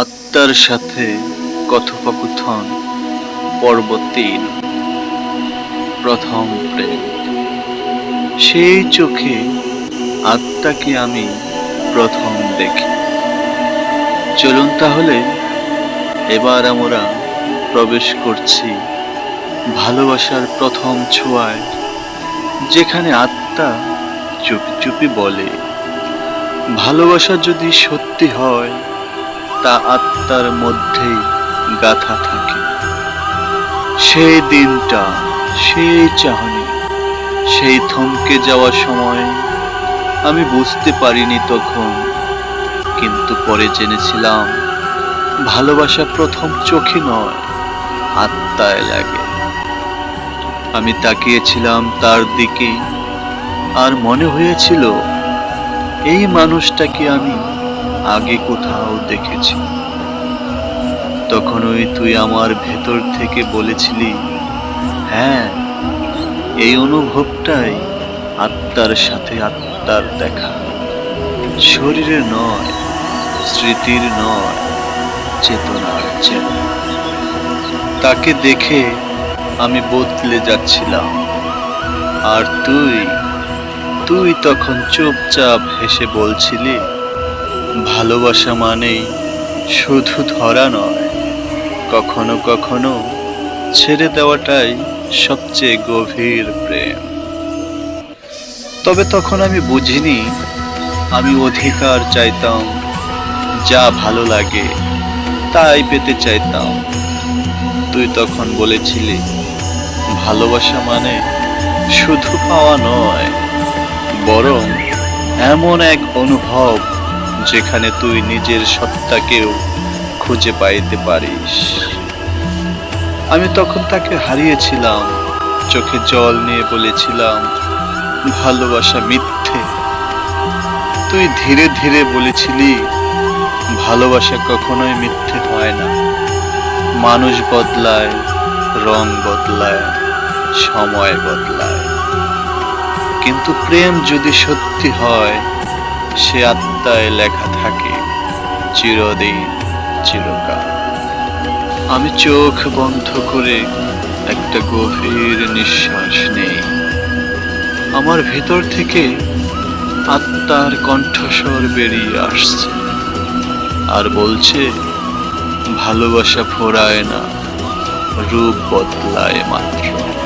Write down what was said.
আত্মার সাথে কথোপকথন পর্ব তিন প্রথম প্রেম। সেই চোখে আত্মাকে আমি প্রথম দেখি। চলুন তাহলে, এবার আমরা প্রবেশ করছি ভালোবাসার প্রথম ছোঁয়ায়, যেখানে আত্মা চুপি চুপি বলে, ভালোবাসা যদি সত্যি হয় তা আত্মার মধ্যেই গাথা থাকে। সেই দিনটা সেই চাহনি, সেই থমকে যাওয়া সময় আমি বুঝতে পারিনি তখন, কিন্তু পরে জেনেছিলাম, ভালোবাসা প্রথম চোখে নয়, আত্মায় লাগে। আমি তাকিয়েছিলাম তার দিকে, আর মনে হয়েছিল, এই মানুষটাকে আমি আগে কোথাও দেখেছি। তখন ওই তুই আমার ভেতর থেকে বলেছিলি হ্যাঁ এই অনুভবটাই আত্মার সাথে আত্মার দেখা। শরীরের নয়, স্মৃতির নয়, চেতনার চেতনা। তাকে দেখে আমি বদলে যাচ্ছিলাম। আর তুই তুই তখন চুপচাপ হেসে বলছিলি ভালোবাসা মানেই শুধু ধরা নয়, কখনো কখনো ছেড়ে দেওয়াটাই সবচেয়ে গভীর প্রেম। তবে তখন আমি বুঝিনি, আমি অধিকার চাইতাম, যা ভালো লাগে তাই পেতে চাইতাম। তুই তখন বলেছিলি, ভালোবাসা মানে শুধু পাওয়া নয়, বরং এমন এক অনুভব যেখানে তুই নিজের সত্তাকেও খুঁজে পাইতে পারিস। আমি তখন তাকে হারিয়েছিলাম, চোখে জল নিয়ে বলেছিলাম, ভালোবাসা মিথ্যে। তুই ধীরে ধীরে বলেছিলি, ভালোবাসা কখনোই মিথ্যে হয় না। মানুষ বদলায়, রং বদলায়, সময় বদলায়। কিন্তু প্রেম যদি সত্যি হয় সে আত্মায় লেখা থাকে, চিরদিন চিরকাল। আমি চোখ বন্ধ করে একটা গভীর নিঃশ্বাস নেই। আমার ভেতর থেকে আত্মার কণ্ঠস্বর বেরিয়ে আসছে আর বলছে, ভালোবাসা ফোরায় না, রূপ বদলায় মাত্র।